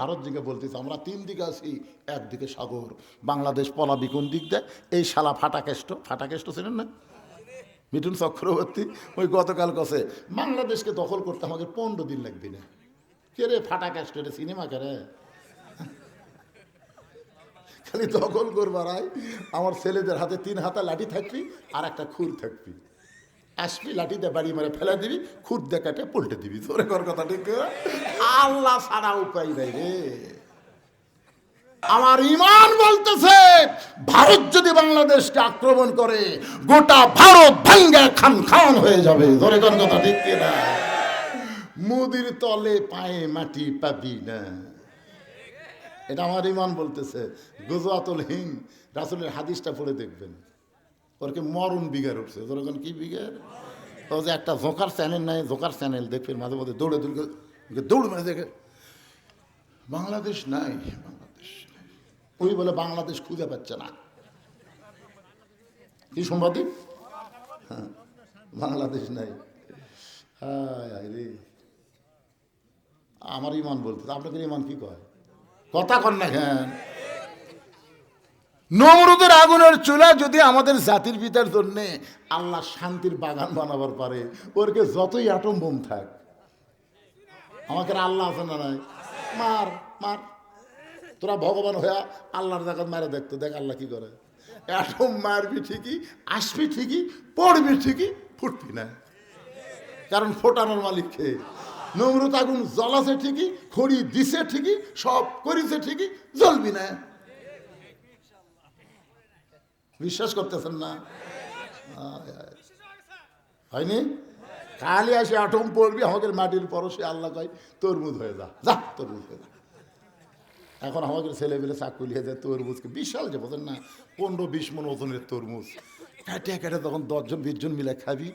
ভারত দিকে বলতেছে, আমরা তিন দিকে আছি, একদিকে সাগর। বাংলাদেশ পলাবি কোন দিক দেয়? এই শালা ফাটাকেষ্ট ফাটাকেষ্ট ছিলেন না? মিঠুন চক্রবর্তী, ওই গতকাল কছে, বাংলাদেশকে দখল করতে আমাদের পনেরো দিন লাগবে না। কে রে ফাটাকেষ্ট রে সিনেমা কে রে? খালি দখল করবার আমার ছেলেদের হাতে তিন হাতা লাঠি থাকবি আর একটা খুর থাকবি। আসবি লাঠিতে বাড়ি মারে ফেলে দিবি, খুদ দেখাটা পল্টে দিবি। তোরে কর কথা, ঠিক আল্লাহ ছাড়া উপায় নাই রে। আমার ইমান বলতেছে, ভারত যদি বাংলাদেশকে আক্রমণ করে, গোটা ভারত ভাঙ্গা খান খান হয়ে যাবে। ধরে কোন কথা, ঠিক না মুদির তলে পায়ে মাটি পাবি না। এটা আমার ইমান বলতেছে। গুজরাতুল হিং রাসুলের হাদিসটা পড়ে দেখবেন। ওরকে মরণ বিঘার উঠছে ধরুন কি বিঘার ও যে একটা জোকার চ্যানেল নাই, জোকার চ্যানেল দেখবেন মাঝে মাঝে দৌড়ে দৌড়ে দৌড় মানে দেখে। বাংলাদেশ নাই, বাংলাদেশ ওই বলে বাংলাদেশ খুঁজে পাচ্ছে না। কি সম্পাদিক হ্যাঁ বাংলাদেশ নাই। হায় আমার ইমান বলতে, আপনাদের ইমান কি কয়? কথা কন না হ্যাঁ নমরুদের আগুনের চুলা যদি আমাদের জাতির পিতার জন্য আল্লাহ শান্তির বাগান বানাবার পারে ওরকে যতই অ্যাটম বোম থাক। আমাকে আল্লাহ আছে না নাই? মার মার। তোরা ভগবান হয়ে আল্লাহর জায়গা মারে দেখতো দেখ আল্লাহ কি করে। অ্যাটম মারবি ঠিকই, আসবি ঠিকই, পড়বি ঠিকই, ফুটবি না। কারণ ফোটানোর মালিক খেয়ে নমরুদ আগুন জ্বলাছে ঠিকই, খড়ি দিছে ঠিকই, সব করিছে ঠিকই, জ্বলবি না। বিশ্বাস করতেছেন না। হয়নি? খালি আসে আটম পড়বি আমাদের মাটির পরশে আল্লাহ কয় তরমুজ হয়ে যা। যা তরমুজ হয়ে যা। এখন আমাদের ছেলে পেলে চাকুলিয়ে যায় তরমুজকে। বিশাল যে বোঝেন না? পনেরো বিশ মন ওজনের তরমুজ। কাটে কাটে তখন দশজন বিশজন মিলে খাবি।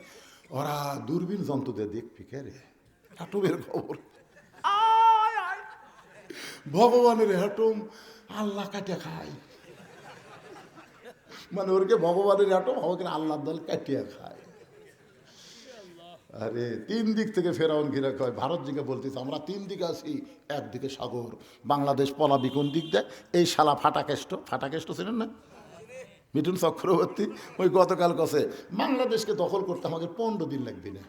ওরা দূরবীন যন্ত্রদের দেখবি কে রে? হাটুমের খবর। ভগবানের হাটুম আল্লাহ কাটে খায়। মানে ওরকে ভগবানের আটম আমাকে আল্লাহ দল কাটিয়ে খায়। আরে, তিন দিক থেকে ফেরাউন ঘিরে কয় ভারত দিকে বলতেছে, আমরা তিন দিকে আছি, একদিকে সাগর। বাংলাদেশ পলাবি কোন দিক দেয়? এই শালা ফাটাকেষ্ট ফাটাকেষ্ট ছিলেন না? মিঠুন চক্রবর্তী, ওই গতকাল কসে বাংলাদেশকে দখল করতে আমাদের পনেরো দিন লাগবে না।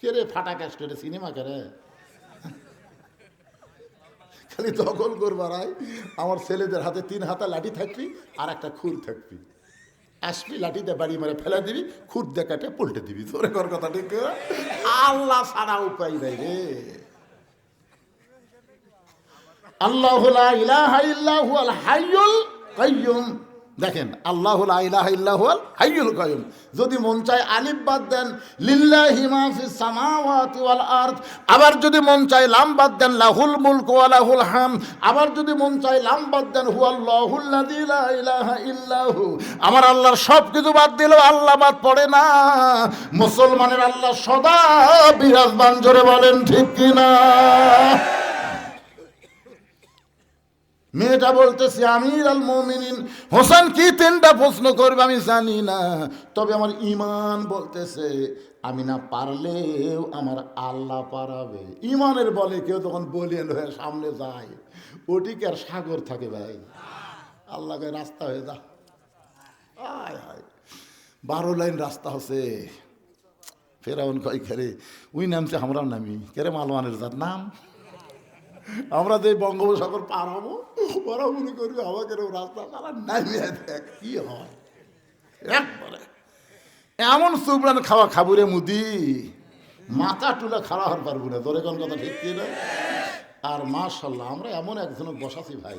কে রে ফাটাকেষ্ট রে সিনেমা কে খালি দখল করবার আমার ছেলেদের হাতে তিন হাতা লাঠি থাকবি আর একটা খুর থাকবি। আসবি লাঠিতে বাড়ি মারে ফেলে দিবি খুদ দেখাটে পল্টে দিবি। তোর কর কথা ঠিক? আল্লাহ ছাড়া উপায় নাই রে। আল্লাহ ইলাহা ইল্লাহু আল হাইয়ুল কাইয়ুম। দেখেন, আল্লাহ লা ইলাহা ইল্লাহু হাইয়ুল কাইয়ুম। যদি মন চায় আলিফ বাদ দেন, লিল্লাহি মা ফিস সামাওয়াতি ওয়াল আরদ। আবার যদি মন চায় লাম বাদ দেন, লাহুল মুলক ওয়া লাহুল হাম। আবার যদি মন চায় লাম বাদ দেন, হুয়াল্লাহুল লাযী লা ইলাহা ইল্লাহু। আমার আল্লাহর সব কিছু বাদ দিলেও আল্লাহ বাদ পড়ে না। মুসলমানের আল্লাহ সদা বিরাজমান, জোরে বলেন ঠিক কিনা? মেয়েটা বলতেছে, আমির আল মমিনিন হোসেন কি তিনটা প্রশ্ন করবে আমি জানি না। তবে আমার ইমান বলতেছে, আমি না পারলেও আমার আল্লাহ পারাবে। ইমানের বলে কেউ তখন বলিয়ান হয়ে সামনে যায়। ওটিকে আর সাগর থাকে ভাই? আল্লাহকে রাস্তা হয়ে যা। আয় আয় বারো লাইন রাস্তা হচ্ছে ফেরাউন কয় খেরে উই নামছে আমরাও নামি। কেরে মালওয়ানের যার নাম? আমরা যে বঙ্গোপসাগর পার হব ওরা মনে করবে আমাকে রাস্তা তারা নামিয়ে দেখ কি হয়? এমন সুবরান খাওয়া খাবুরে মুদি। মাথা টুলা খাওয়া হওয়ার পারব না। তোর এখন কথা ঠিক না আর মাশাল্লাহ, আমরা এমন একজনের বসাছি ভাই।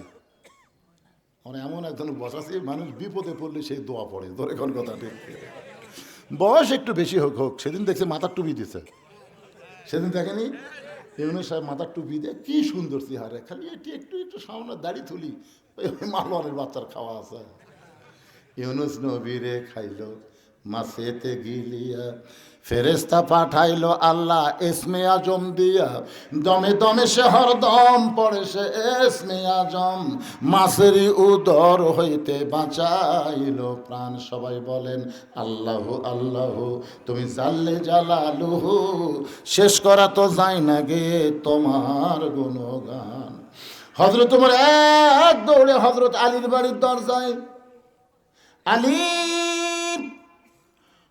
আমরা এমন একজনের বসাছি মানুষ বিপদে পড়লে সেই দোয়া পড়ে। তোর এখন কথা ঠিক বয়স একটু বেশি হোক হোক, সেদিন দেখছে মাথার টুপি দিছে। সেদিন দেখেনি? ইউনুস সাহেব মাথার টুপি দেয়, কী সুন্দর চেহারে, খালি এটি একটু একটু সামনে দাড়ি তুলি। ওই মালওয়ানের বাচ্চার খাওয়া আছে। ইউনুস নবীরে খাইল। মাসেতে গিলিয়া ফেরেস্তা পাঠাইলো আল্লাহ এসমে আজম দিয়া। দমে দমে সে হরদম পড়ে সে এসমে আজম। মাসেরই উদর হইতে বাঁচাইলো প্রাণ। সবাই বলেন, আল্লাহ আল্লাহ, তুমি জানলে জালালুহু, শেষ করা তো যায় না গে তোমার গুণগান। হজরত তোমার এক দৌড়ে হজরত আলীর বাড়ির দরজায় আলী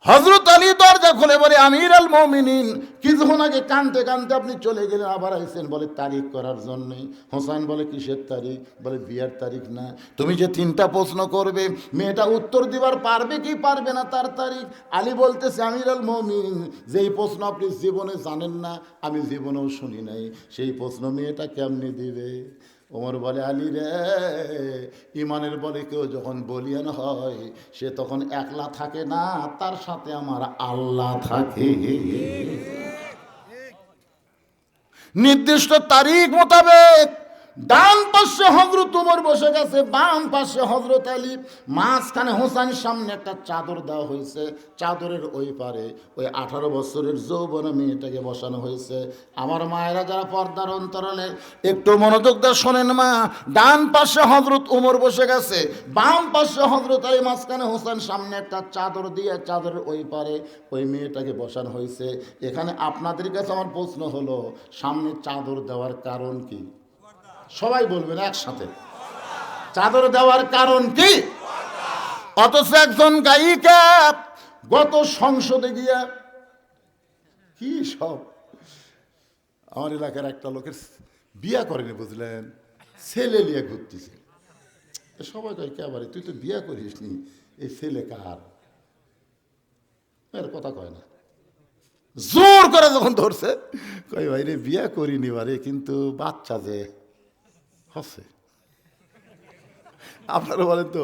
হজরত আলী দরজা খুলে বলে আমির আল মমিনিন কিছুক্ষণ আগে কানতে কানতে আপনি চলে গেলেন, আবার আইসেন বলে, তারিখ করার জন্যে। হোসাইন বলে, কিসের তারিখ? বলে, বিয়ার তারিখ না। তুমি যে তিনটা প্রশ্ন করবে, মেয়েটা উত্তর দিবার পারবে কি পারবে না তার তারিখ? আলী বলতেছে আমির আল মমিন যেই প্রশ্ন আপনি জীবনে জানেন না, আমি জীবনেও শুনি নাই। সেই প্রশ্ন মেয়েটা কেমনি দিবে? ওমর বলে, আলী রে, ইমানের বলে কেউ যখন বলিয়ান হয়, সে তখন একলা থাকে না, তার সাথে আমার আল্লাহ থাকে। নির্দিষ্ট তারিখ মোতাবেক ডান পাশে হজরত উমর বসে গেছে, বাম পাশে হজরত আলী। মাঝখানে হোসাইনের সামনে একটা চাদর দেওয়া হয়েছে। চাদরের ওই পারে ওই আঠারো বছরের যৌবন মেয়েটাকে বসানো হয়েছে। আমার মায়েরা যারা পর্দার অন্তরালে, একটু মনোযোগ দিয়ে শোনেন মা। ডান পাশে হজরত উমর বসে গেছে, বাম পাশে হজরত আলী, মাঝখানে হোসেন সামনে একটা চাদর দিয়ে চাদরের ওই পারে ওই মেয়েটাকে বসানো হয়েছে। এখানে আপনাদের কাছে আমার প্রশ্ন হলো, সামনে চাদর দেওয়ার কারণ কি? সবাই বলবেন একসাথে। চাদর দেওয়ার কারণ কি? অথচ একজন গায়িকা গত সংসদে গিয়া কি সব? আমার এলাকার একটা লোকের বিয়া করেনি, বুঝলেন? ছেলে নিয়ে ঘুরতেছে। সবাই কয় কেবারে তুই তো বিয়া করিস নি। এই ছেলে কার? এর কথা কয় না। জোর করে যখন ধরছে কই ভাই রে, বিয়া করিনি বারে, কিন্তু বাচ্চা যে। হচ্ছে আপনারা বলেন তো,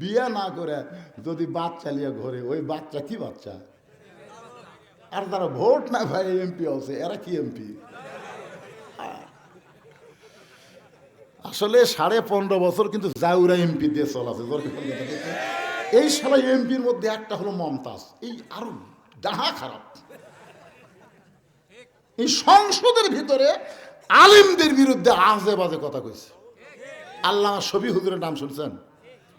বিয়া না করে যদি বাচ্চা লিয়ে ঘরে, ওই বাচ্চা কি বাচ্চা? আর তারা ভোট না ভাই এমপি আছে এরা কি এমপি? আসলে সাড়ে পনেরো বছর কিন্তু জাউরা এমপি দিয়ে চলাছে এই সালা এমপির মধ্যে একটা হলো মমতাজ, এই আরও ডাহা খারাপ। এই সংসদের ভিতরে আলিমদের বিরুদ্ধে আজে বাজে কথা কইছে। আল্লাহ শফি হুজুরের নাম শুনছেন?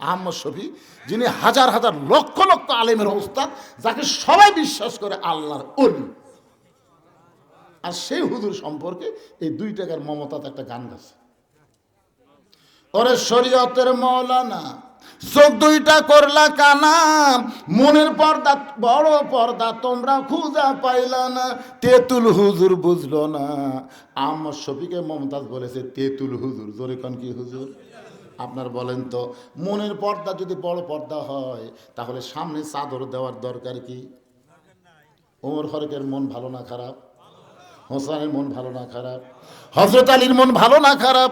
আহম্মদ শফি, যিনি হাজার হাজার লক্ষ লক্ষ আলেমের অবস্থা যাকে সবাই বিশ্বাস করে আল্লাহর অলি। আর সেই হুজুর সম্পর্কে এই দুই টাকার মমতাতে একটা গান গাছে ওরে শরীয়তের মৌলানা চোখ দুইটা করলা কানা, মনের পর্দা, বড় পর্দা তোমরা খুঁজা পাইলা না, তেতুল হুজুর বুঝলো না। আমার শফিকে মমতাজ বলেছে, তেতুল হুজুর। জোরে কন কি হুজুর? আপনার বলেন তো, মনের পর্দা যদি বড় পর্দা হয়, তাহলে সামনে চাদর দেওয়ার দরকার কি? ওমর হরকের মন ভালো না খারাপ? হোসানের মন ভালো না খারাপ? হজরত আলীর মন ভালো না খারাপ?